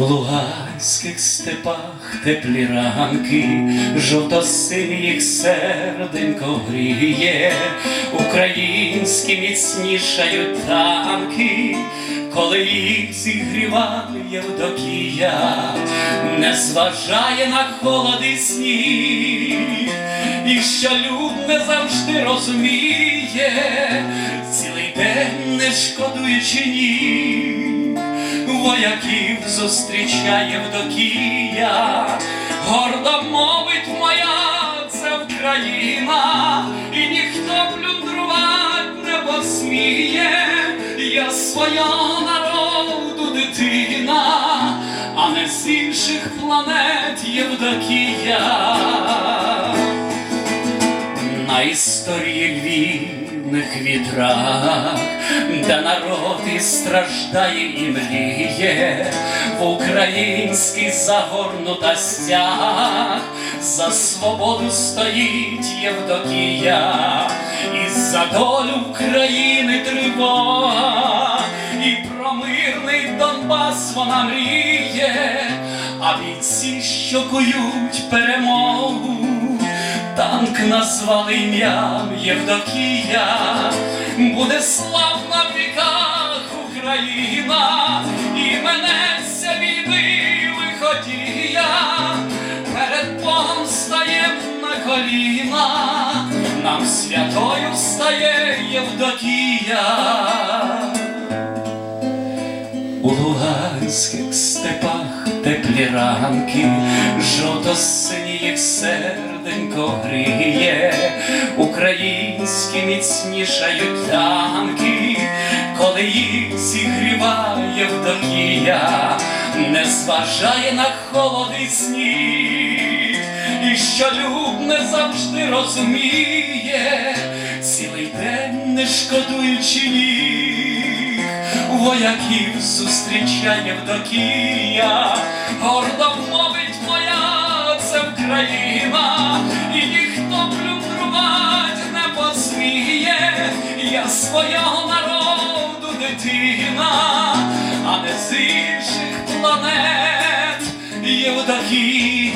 У луганських степах теплі ранки, жовто-синіх серденько гріє, українські міцнішають танки, коли їх зігріває Євдокія, не зважає на холод і сніг, і що люд не завжди розуміє, цілий день не шкодуючи ніг вояків зустрічає Вдокія, гордо мовить моя це Україна, і ніхто плюндрувать не посміє, я свого народу дитина, а не з інших планет Євдокія. На історії вільних вітрах, де народ і страждає і мріє, в український загорнутостях за свободу стоїть Євдокія, і за долю України тривога, і про мирний Донбас вона мріє, а бійці, що кують перемогу. Танк назвали ім'ям Євдокія, буде славна в віках Україна, і менеться війни виходія, перед Богом стаєм на коліна, нам святою стає Євдокія. У луганських степах теплі ранки, жовто-синіх серденько гріє, українські міцнішають танки, коли їх зігріває Вдокія, не зважає на холод і сніг, і що люб не завжди розуміє, цілий день не шкодуючи ніг. Вояків зустрічає Вдокія, гордо мовить моя це Україна, свого народу дитина, а не з інших планет Євдокія.